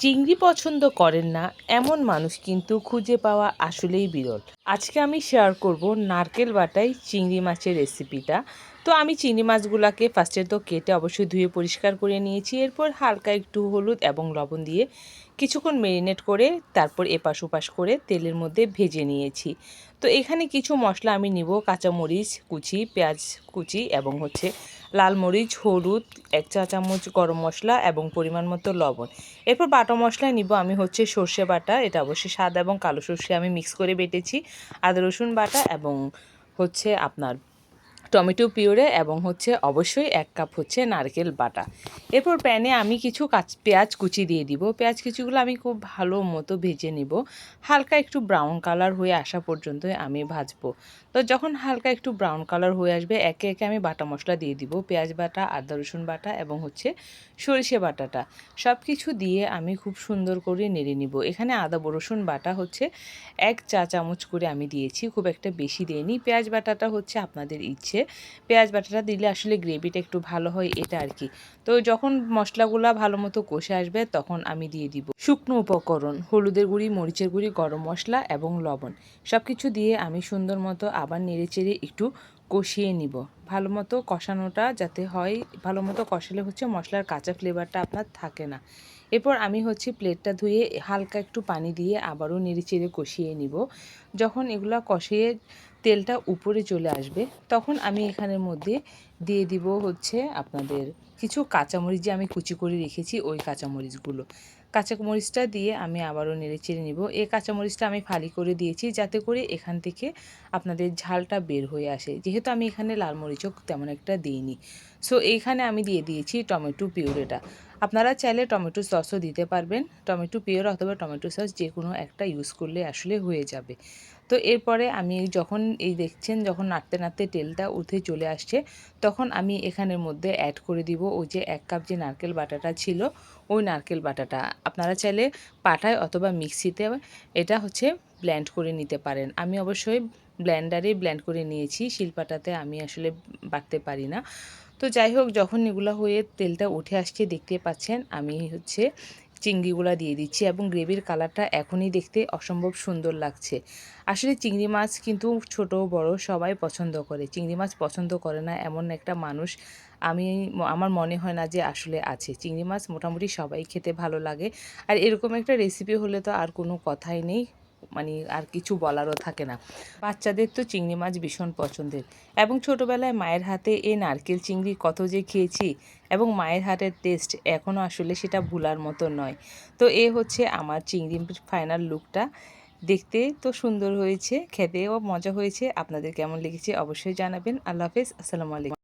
চিংড়ি পছন্দ করেন না, এমন মানুষ কিন্তু খুঁজে পাওয়া আসলেই বিরল। আজকে আমি শেয়ার করব নারকেল বাটাই চিংড়ি মাছের রেসিপিটা তো আমি চিংড়ি মাছগুলোকে ফার্স্টে তো কেটে অবশ্যই ধুয়ে পরিষ্কার করে নিয়েছি। এরপর হালকা একটু হলুদ এবং লবণ দিয়ে কিছুক্ষণ মেরিনেট করে তারপর এপাশ ওপাশ করে তেলের মধ্যে ভেজে নিয়েছি। তো এখানে কিছু মশলা আমি নিব, কাঁচামরিচ কুচি, পেঁয়াজ কুচি এবং হচ্ছে লাল মরিচ, হলুদ, এক চা চামচ গরম মশলা এবং পরিমাণ মতো লবণ। এরপর বাটা মশলা নিব আমি হচ্ছে সর্ষে বাটা, এটা অবশ্যই সাদা এবং কালো সর্ষে আমি মিক্স করে বেটেছি। আদা রসুন বাটা এবং হচ্ছে আপনার টমেটো পিওরে এবং হচ্ছে অবশ্যই এক কাপ হচ্ছে নারকেল বাটা। এরপর প্যানে আমি কিছু কাঁচ, পেঁয়াজ কুচি দিয়ে দিব। পেঁয়াজ কুচিগুলো আমি খুব ভালো মতো ভেজে নিব। হালকা একটু ব্রাউন কালার হয়ে আসা পর্যন্ত আমি ভাজবো। তো যখন হালকা একটু ব্রাউন কালার হয়ে আসবে, একে একে আমি বাটা মশলা দিয়ে দিব। পেঁয়াজ বাটা, আদা রসুন বাটা এবং হচ্ছে সরিষে বাটাটা। সব কিছু দিয়ে আমি খুব সুন্দর করে নেড়ে নিব। এখানে আদা রসুন বাটা হচ্ছে এক চা চামচ করে আমি দিয়েছি। খুব একটা বেশি দিয়ে দিইনি। পেঁয়াজ বাটাটা হচ্ছে আপনাদের ইচ্ছে। পেঁয়াজ বাটাটা দিলে আসলে গ্রেভিটা একটু ভালো হয়, এটা আর কি তো যখন মশলাগুলো ভালো মতো কষে আসবে, তখন আমি দিয়ে দিব শুকনো উপকরণ, হলুদের গুঁড়ি, মরিচের গুঁড়ি, গরম মশলা এবং লবণ। সব কিছু দিয়ে আমি সুন্দর মতো আবার নেড়ে চেড়ে একটু কষিয়ে নিব। ভালো মতো কষানোটা যাতে হয়, ভালো মতো কষালে হচ্ছে মশলার কাঁচা ফ্লেভারটা আপনার থাকে না। এরপর আমি হচ্ছে প্লেটটা ধুয়ে হালকা একটু পানি দিয়ে আবারও নেড়ে চেড়ে কষিয়ে নিব। যখন এগুলো কষিয়ে তেলটা উপরে চলে আসবে, তখন আমি এখানের মধ্যে দিয়ে দিব হচ্ছে আপনাদের কিছু কাঁচামরিচ যে আমি কুচি করে রেখেছি ওই কাঁচামরিচগুলো। কাঁচামরিচটা দিয়ে আমি আবারও নেড়ে চেড়ে নিব। এই কাঁচামরিচটা আমি ফালি করে দিয়েছি যাতে করে এখান থেকে আপনাদের ঝালটা বের হয়ে আসে। যেহেতু আমি এখানে লাল মরিচও তেমন একটা দিইনি। সো এইখানে আমি দিয়ে দিয়েছি টমেটো পিউরেটা। আপনারা চাইলে টমেটো সসও দিতে পারবেন। টমেটো পিওর অথবা টমেটো সস যে কোনো একটা ইউজ করলে আসলে হয়ে যাবে। তো, এরপরে আমি যখন এই দেখছেন যখন নাড়তে নাড়তে তেলটা উঠে চলে আসছে, তখন আমি এখানের মধ্যে অ্যাড করে দিব। ওই যে এক কাপ যে নারকেল বাটাটা ছিল, ওই নারকেল বাটাটা। আপনারা চাইলে পাটায় অথবা মিক্সিতে এটা হচ্ছে ব্ল্যান্ড করে নিতে পারেন। আমি অবশ্যই ব্ল্যান্ডারে ব্ল্যান্ড করে নিয়েছি, শিলপাটাতে আমি আসলে বাটতে পারি না। তো যাই হোক, যখন এগুলো হয়ে তেলটা উঠে আসছে, দেখতে পাচ্ছেন, আমি হচ্ছে চিংড়িগুলো দিয়ে দিচ্ছি এবং গ্রেভির কালারটা এখনই দেখতে অসম্ভব সুন্দর লাগছে। আসলে চিংড়ি মাছ কিন্তু ছোট বড় সবাই পছন্দ করে। চিংড়ি মাছ পছন্দ করে না এমন একটা মানুষ আমি, আমার মনে হয় না যে আসলে আছে। চিংড়ি মাছ মোটামুটি সবাই খেতে ভালো লাগে। আর এরকম একটা রেসিপি হলে তো আর কোনো কথাই নেই। মানে আর কিছু বলারও থাকে না। বাচ্চাদের তো চিংড়ি মাছ ভীষণ পছন্দের। এবং ছোটোবেলায় মায়ের হাতে এই নারকেল চিংড়ি কত যে খেয়েছি এবং মায়ের হাতের টেস্ট এখনও আসলে সেটা ভুলার মতো নয়। তো এ হচ্ছে আমার চিংড়ি ফাইনাল লুকটা দেখতে তো সুন্দর হয়েছে, খেতেও মজা হয়েছে। আপনাদের কেমন লেগেছে অবশ্যই জানাবেন। আল্লাহ হাফেজ, আসসালামু আলাইকুম।